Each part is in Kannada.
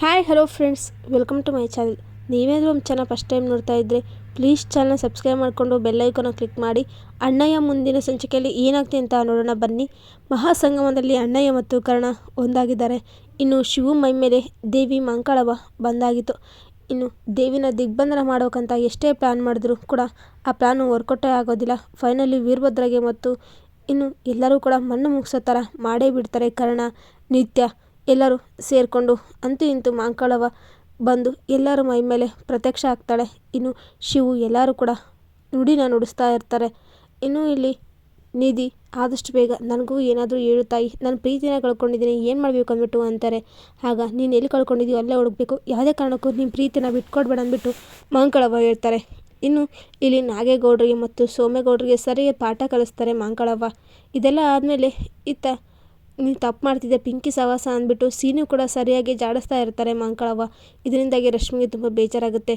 Hi, hello friends. Welcome to my channel. ನೀವೇನಾದರೂ ಒಂದು ಚಾನಲ್ ಫಸ್ಟ್ ಟೈಮ್ ನೋಡ್ತಾ ಇದ್ದರೆ ಪ್ಲೀಸ್ ಚಾನಲ್ ಸಬ್ಸ್ಕ್ರೈಬ್ ಮಾಡಿಕೊಂಡು ಬೆಲ್ಲೈಕನ್ನ ಕ್ಲಿಕ್ ಮಾಡಿ. ಅಣ್ಣಯ್ಯ ಮುಂದಿನ ಸಂಚಿಕೆಯಲ್ಲಿ ಏನಾಗ್ತಿ ಅಂತ ನೋಡೋಣ ಬನ್ನಿ. ಮಹಾಸಂಗಮದಲ್ಲಿ ಅಣ್ಣಯ್ಯ ಮತ್ತು ಕರ್ಣ ಒಂದಾಗಿದ್ದಾರೆ. ಇನ್ನು ಶಿವು ಮೈ ಮೇಲೆ ದೇವಿ ಮಂಕಳವ ಬಂದಾಗಿತ್ತು. ಇನ್ನು ದೇವಿನ ದಿಗ್ಬಂಧನ ಮಾಡೋಕ್ಕಂತ ಎಷ್ಟೇ ಪ್ಲ್ಯಾನ್ ಮಾಡಿದ್ರು ಕೂಡ ಆ ಪ್ಲ್ಯಾನು ವರ್ಕೌಟೇ ಆಗೋದಿಲ್ಲ. ಫೈನಲಿ ವೀರಭದ್ರಗೆ ಮತ್ತು ಇನ್ನು ಎಲ್ಲರೂ ಕೂಡ ಮಣ್ಣು ಮುಗಿಸೋ ಥರ ಮಾಡೇ ಬಿಡ್ತಾರೆ ಕರ್ಣ, ನಿತ್ಯ. ಎಲ್ಲರೂ ಸೇರಿಕೊಂಡು ಅಂತೂ ಇಂತೂ ಮಾಂಕಳವ ಬಂದು ಎಲ್ಲರ ಮೈ ಮೇಲೆ ಪ್ರತ್ಯಕ್ಷ ಆಗ್ತಾಳೆ. ಇನ್ನು ಶಿವು ಎಲ್ಲರೂ ಕೂಡ ನುಡಿನ ನುಡಿಸ್ತಾ ಇರ್ತಾರೆ. ಇನ್ನು ಇಲ್ಲಿ ನಿಧಿ ಆದಷ್ಟು ಬೇಗ ನನಗೂ ಏನಾದರೂ ಹೇಳು ತಾಯಿ, ನನ್ನ ಪ್ರೀತಿನ ಕಳ್ಕೊಂಡಿದ್ದೀನಿ, ಏನು ಮಾಡಬೇಕು ಅಂದ್ಬಿಟ್ಟು ಅಂತಾರೆ. ಆಗ ನೀನು ಎಲ್ಲಿ ಕಳ್ಕೊಂಡಿದ್ದೀಯೋ ಅಲ್ಲೇ ಹುಡುಕ್ಬೇಕು, ಯಾವುದೇ ಕಾರಣಕ್ಕೂ ನಿಮ್ಮ ಪ್ರೀತಿನ ಬಿಟ್ಕೊಡ್ಬೇಡ ಅಂದ್ಬಿಟ್ಟು ಮಾಂಕಳವ್ವ ಹೇಳ್ತಾರೆ. ಇನ್ನು ಇಲ್ಲಿ ನಾಗೇಗೌಡರಿಗೆ ಮತ್ತು ಸೋಮೇಗೌಡರಿಗೆ ಸರಿಯಾಗಿ ಪಾಠ ಕಲಿಸ್ತಾರೆ ಮಾಂಕಳವ್ವ ಇದೆಲ್ಲ ಆದಮೇಲೆ ಇತ್ತ ನೀನು ತಪ್ಪು ಮಾಡ್ತಿದ್ದೆ, ಪಿಂಕಿ ಸವಾಸ ಅಂದ್ಬಿಟ್ಟು ಸೀನು ಕೂಡ ಸರಿಯಾಗಿ ಜಾಡಿಸ್ತಾ ಇರ್ತಾರೆ ಮಂಕಳವ್ವ. ಇದರಿಂದಾಗಿ ರಶ್ಮಿಗೆ ತುಂಬ ಬೇಜಾರಾಗುತ್ತೆ.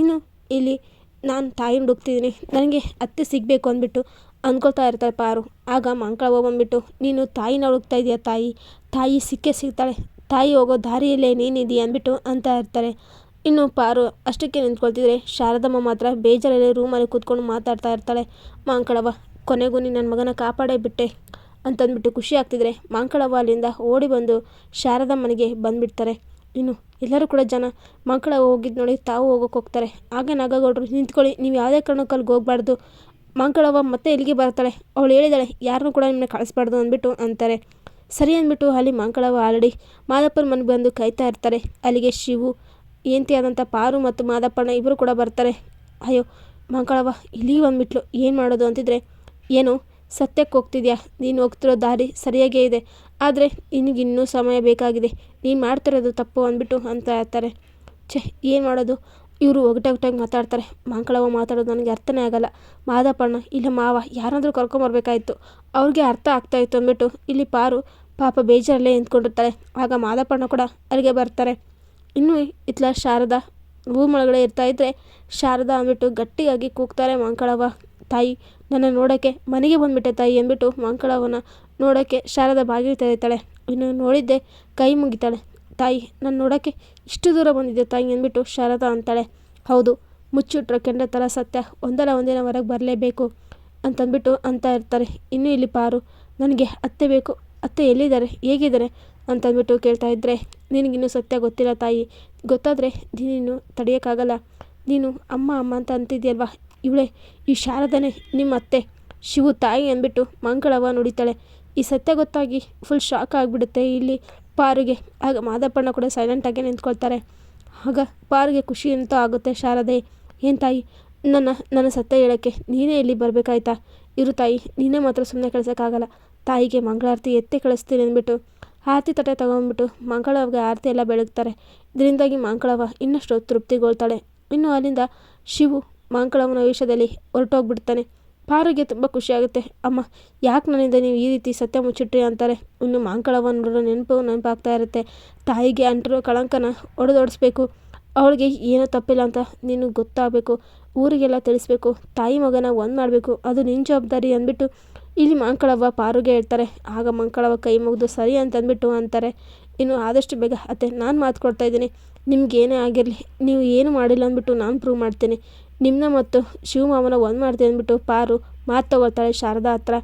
ಇನ್ನು ಇಲ್ಲಿ ನಾನು ತಾಯಿ ಹುಡುಕ್ತಿದ್ದೀನಿ ನನಗೆ ಅತ್ತೆ ಸಿಗಬೇಕು ಅಂದ್ಬಿಟ್ಟು ಅಂದ್ಕೊಳ್ತಾ ಇರ್ತಾರೆ ಪಾರು. ಆಗ ಮಂಕಳವ್ವ ಬಂದ್ಬಿಟ್ಟು, ನೀನು ತಾಯಿನ ಹುಡುಕ್ತಾ ಇದೆಯಾ ತಾಯಿ? ತಾಯಿ ಸಿಕ್ಕೇ ಸಿಗ್ತಾಳೆ. ತಾಯಿ ಹೋಗೋ ದಾರಿಯಲ್ಲೇ ನೀನಿದೆಯಾ ಅಂದ್ಬಿಟ್ಟು ಅಂತ ಇರ್ತಾರೆ. ಇನ್ನು ಪಾರು ಅಷ್ಟಕ್ಕೆ ನಿಂತ್ಕೊಳ್ತಿದ್ರೆ ಶಾರದಮ್ಮ ಮಾತ್ರ ಬೇಜಾರಲ್ಲಿ ರೂಮಲ್ಲಿ ಕೂತ್ಕೊಂಡು ಮಾತಾಡ್ತಾ ಇರ್ತಾಳೆ ಮಾಂಕಳವ್ವ. ಕೊನೆಗೂ ನೀನು ನನ್ನ ಮಗನ ಕಾಪಾಡೇ ಬಿಟ್ಟೆ. ಅಂತಂದ್ಬಿಟ್ಟು ಖುಷಿ ಆಗ್ತಿದ್ರೆ ಮಾಂಕಳವ್ವ ಅಲ್ಲಿಂದ ಓಡಿ ಬಂದು ಶಾರದಮ್ಮನಿಗೆ ಬಂದುಬಿಡ್ತಾರೆ. ಇನ್ನು ಎಲ್ಲರೂ ಕೂಡ ಜನ ಮಕ್ಕಳ ಹೋಗಿದ್ದು ನೋಡಿ ತಾವು ಹೋಗೋಕೆ ಹೋಗ್ತಾರೆ. ಆಗ ನಾಗಗೌಡರು ನಿಂತ್ಕೊಳ್ಳಿ, ನೀವು ಯಾವುದೇ ಕಾರಣಕ್ಕೂ ಅಲ್ಲಿಗೆ ಹೋಗ್ಬಾರ್ದು. ಮಂಕಳವ್ವ ಮತ್ತೆ ಇಲ್ಲಿಗೆ ಬರ್ತಾಳೆ. ಅವಳು ಹೇಳಿದಾಳೆ, ಯಾರನ್ನೂ ಕೂಡ ನಿಮ್ಮನ್ನ ಕಳಿಸ್ಬಾರ್ದು ಅಂದ್ಬಿಟ್ಟು ಅಂತಾರೆ. ಸರಿ ಅಂದ್ಬಿಟ್ಟು ಅಲ್ಲಿ ಮಂಕಳವ್ವ ಆಲ್ರೆಡಿ ಮಾದಪ್ಪನ ಮನೆಗೆ ಬಂದು ಕಾಯ್ತಾ ಇರ್ತಾರೆ. ಅಲ್ಲಿಗೆ ಶಿವು, ಏಂತಿ ಆದಂಥ ಪಾರು ಮತ್ತು ಮಾದಪ್ಪನ ಇಬ್ಬರು ಕೂಡ ಬರ್ತಾರೆ. ಅಯ್ಯೋ, ಮಂಕಳವ್ವ, ಇಲ್ಲಿಗೆ ಬಂದ್ಬಿಟ್ಲು, ಏನು ಮಾಡೋದು ಅಂತಿದ್ರೆ? ಏನು? ಸತ್ಯಕ್ಕೆ ಹೋಗ್ತಿದ್ಯಾ? ನೀನು ಹೋಗ್ತಿರೋ ದಾರಿ ಸರಿಯಾಗೇ ಇದೆ. ಆದರೆ ನಿನಗಿನ್ನೂ ಸಮಯ ಬೇಕಾಗಿದೆ. ನೀನು ಮಾಡ್ತಿರೋದು ತಪ್ಪು ಅಂದ್ಬಿಟ್ಟು ಅಂತ ಹೇಳ್ತಾರೆ. ಛೆ, ಏನು ಮಾಡೋದು? ಇವರು ಒಗಟ ಒಗಟಾಗಿ ಮಾತಾಡ್ತಾರೆ. ಮಾಂಕಳವ ಮಾತಾಡೋದು ನನಗೆ ಅರ್ಥನೇ ಆಗಲ್ಲ. ಮಾದಪ್ಪಣ್ಣ, ಇಲ್ಲ ಮಾವ ಯಾರಾದರೂ ಕರ್ಕೊಂಬರ್ಬೇಕಾಯಿತ್ತು ಅವ್ರಿಗೆ ಅರ್ಥ ಆಗ್ತಾಯಿತ್ತು ಅಂದ್ಬಿಟ್ಟು ಇಲ್ಲಿ ಪಾರು ಪಾಪ ಬೇಜಾರಲ್ಲೇ ನಿಂತ್ಕೊಂಡಿರ್ತಾರೆ ಆಗ ಮಾದಪ್ಪಣ್ಣ ಕೂಡ ಅಲ್ಲಿಗೆ ಬರ್ತಾರೆ. ಇನ್ನು ಇತ್ಲ ಶಾರದಾ ರೂಮ್ ಒಳಗಡೆ ಇರ್ತಾಯಿದ್ರೆ ಶಾರದಾ ಅಂದ್ಬಿಟ್ಟು ಗಟ್ಟಿಯಾಗಿ ಕೂಗ್ತಾರೆ ಮಾಂಕಳವ್ವ ತಾಯಿ, ನನ್ನ ನೋಡೋಕ್ಕೆ ಮನೆಗೆ ಬಂದುಬಿಟ್ಟೆ ತಾಯಿ ಅಂದ್ಬಿಟ್ಟು ಮಂಕಳವನ ನೋಡೋಕ್ಕೆ ಶಾರದ ಬಾಗಿಲು ತೆರೀತಾಳೆ ಇನ್ನು ನೋಡಿದ್ದೆ ಕೈ ಮುಗಿತಾಳೆ. ತಾಯಿ, ನಾನು ನೋಡೋಕ್ಕೆ ಇಷ್ಟು ದೂರ ಬಂದಿದ್ದೆ ತಾಯಿ ಅಂದ್ಬಿಟ್ಟು ಶಾರದ ಅಂತಾಳೆ. ಹೌದು, ಮುಚ್ಚಿಟ್ರೆ ಕೆಂಡ ಥರ ಸತ್ಯ. ಒಂದಲ್ಲ ಒಂದಿನ ಹೊರಗೆ ಬರಲೇಬೇಕು ಅಂತಂದ್ಬಿಟ್ಟು ಅಂತ ಇರ್ತಾರೆ. ಇನ್ನೂ ಇಲ್ಲಿ ಪಾರು, ನನಗೆ ಅತ್ತೆ ಬೇಕು. ಅತ್ತೆ ಎಲ್ಲಿದ್ದಾರೆ? ಹೇಗಿದ್ದಾರೆ? ಅಂತಂದ್ಬಿಟ್ಟು ಕೇಳ್ತಾ ಇದ್ದರೆ ನಿನಗಿನ್ನೂ ಸತ್ಯ ಗೊತ್ತಿಲ್ಲ ತಾಯಿ. ಗೊತ್ತಾದರೆ ನೀನು ತಡೆಯೋಕ್ಕಾಗಲ್ಲ. ನೀನು ಅಮ್ಮ ಅಮ್ಮ ಅಂತ ಅಂತಿದ್ಯಲ್ವಾ? ಇವಳೇ, ಈ ಶಾರದನೇ ನಿಮ್ಮ ಅತ್ತೆ. ಶಿವು ತಾಯಿ ಅಂದ್ಬಿಟ್ಟು ಮಂಗಳವ್ವ ನುಡಿತಾಳೆ. ಈ ಸತ್ಯ ಗೊತ್ತಾಗಿ ಫುಲ್ ಶಾಕ್ ಆಗಿಬಿಡುತ್ತೆ. ಇಲ್ಲಿ ಪಾರಿಗೆ, ಆಗ ಮಾದಪ್ಪಣ್ಣ ಕೂಡ ಸೈಲೆಂಟಾಗೆ ನಿಂತ್ಕೊಳ್ತಾರೆ. ಆಗ ಪಾರಿಗೆ ಖುಷಿ ಅಂತ ಆಗುತ್ತೆ ಶಾರದೆ. ಏನು ತಾಯಿ, ನನ್ನ ನನ್ನ ಸತ್ಯ ಹೇಳೋಕ್ಕೆ ನೀನೇ ಇಲ್ಲಿ ಬರಬೇಕಾಯ್ತಾ? ಇರು ತಾಯಿ, ನೀನೇ ಮಾತ್ರ ಸುಮ್ಮನೆ ಕಳ್ಸೋಕ್ಕಾಗಲ್ಲ ತಾಯಿಗೆ ಮಂಗಳಾರತಿ ಎತ್ತೆ ಕಳಿಸ್ತೀನಿ ಅಂದ್ಬಿಟ್ಟು ಆರತಿ ತಟ್ಟೆ ತೊಗೊಂಡ್ಬಿಟ್ಟು ಮಂಗಳವ್ಗೆ ಆರತಿ ಎಲ್ಲ ಬೆಳಗ್ತಾರೆ. ಇದರಿಂದಾಗಿ ಮಂಗಳವ ಇನ್ನಷ್ಟು ತೃಪ್ತಿಗೊಳ್ತಾಳೆ. ಇನ್ನು ಅಲ್ಲಿಂದ ಶಿವು ಮಾಂಕಳಮ್ಮನ ವೇಷದಲ್ಲಿ ಹೊರಟೋಗ್ಬಿಡ್ತಾನೆ. ಪಾರುಗೆ ತುಂಬ ಖುಷಿಯಾಗುತ್ತೆ. ಅಮ್ಮ, ಯಾಕೆ ನನ್ನಿಂದ ನೀವು ಈ ರೀತಿ ಸತ್ಯ ಮುಚ್ಚಿಟ್ರಿ ಅಂತಾರೆ. ಇನ್ನು ಮಾಂಕಳವ್ವನ ನೆನಪು ನೆನಪಾಗ್ತಾ ಇರುತ್ತೆ. ತಾಯಿಗೆ ಅಂಟಿರೋ ಕಳಂಕನ ಒಡೆದೊಡಿಸ್ಬೇಕು. ಅವಳಿಗೆ ಏನೂ ತಪ್ಪಿಲ್ಲ ಅಂತ ನಿನಗೆ ಗೊತ್ತಾಗಬೇಕು. ಊರಿಗೆಲ್ಲ ತಿಳಿಸ್ಬೇಕು. ತಾಯಿ ಮಗನ ಒಂದು ಮಾಡಬೇಕು. ಅದು ನಿನ್ನ ಜವಾಬ್ದಾರಿ ಅಂದ್ಬಿಟ್ಟು ಇಲ್ಲಿ ಮಾಂಕಳವ್ವ ಪಾರುಗೆ ಹೇಳ್ತಾರೆ. ಆಗ ಮಾಂಕಳವ್ವ ಕೈ ಮುಗಿದು ಸರಿ ಅಂತ ಅಂದ್ಬಿಟ್ಟು ಅಂತಾರೆ. ಇನ್ನು ಆದಷ್ಟು ಬೇಗ ಅತ್ತೆ, ನಾನು ಮಾತು ಕೊಡ್ತಾ ಇದ್ದೀನಿ. ನಿಮ್ಗೆ ಆಗಿರಲಿ. ನೀವು ಏನು ಮಾಡಿಲ್ಲ ಅಂದ್ಬಿಟ್ಟು ನಾನು ಪ್ರೂವ್ ಮಾಡ್ತೀನಿ. ನಿಮ್ಮನ್ನ ಮತ್ತು ಶಿವಮಾಮನ ಒಂದು ಮಾಡ್ತೀನಿ ಅಂದ್ಬಿಟ್ಟು ಪಾರು ಮಾತು ತಗೊಳ್ತಾಳೆ ಶಾರದಾ ಹತ್ರ.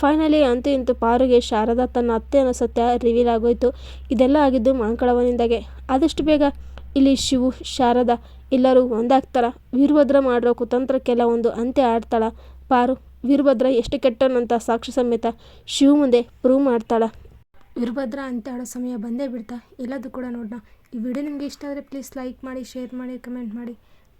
ಫೈನಲಿ ಅಂತೂ ಇಂತೂ ಪಾರುಗೆ ಶಾರದಾ ತನ್ನ ಅತ್ತೆ ಅನ್ನೋ ಸತ್ಯ ರಿವೀಲ್ ಆಗೋಯ್ತು. ಇದೆಲ್ಲ ಆಗಿದ್ದು ಮಾಂಕಳವನಿಂದಾಗೆ. ಆದಷ್ಟು ಬೇಗ ಇಲ್ಲಿ ಶಿವು, ಶಾರದಾ ಎಲ್ಲರೂ ಒಂದಾಗ್ತಾರ. ವೀರಭದ್ರ ಮಾಡಿರೋ ಕುತಂತ್ರಕ್ಕೆಲ್ಲ ಒಂದು ಅಂತ್ಯ ಆಡ್ತಾಳ. ಪಾರು, ವೀರಭದ್ರ ಎಷ್ಟು ಕೆಟ್ಟನಂತ ಸಾಕ್ಷಿ ಸಮೇತ ಶಿವ ಮುಂದೆ ಪ್ರೂವ್ ಮಾಡ್ತಾಳ. ವೀರಭದ್ರ ಅಂತ ಆಡೋ ಸಮಯ ಬಂದೇ ಬಿಡ್ತಾ, ಎಲ್ಲದೂ ಕೂಡ ನೋಡೋಣ ಈ ವಿಡಿಯೋ ನಿಮಗೆ ಇಷ್ಟ ಆದರೆ ಪ್ಲೀಸ್ ಲೈಕ್ ಮಾಡಿ ಶೇರ್ ಮಾಡಿ ಕಮೆಂಟ್ ಮಾಡಿ.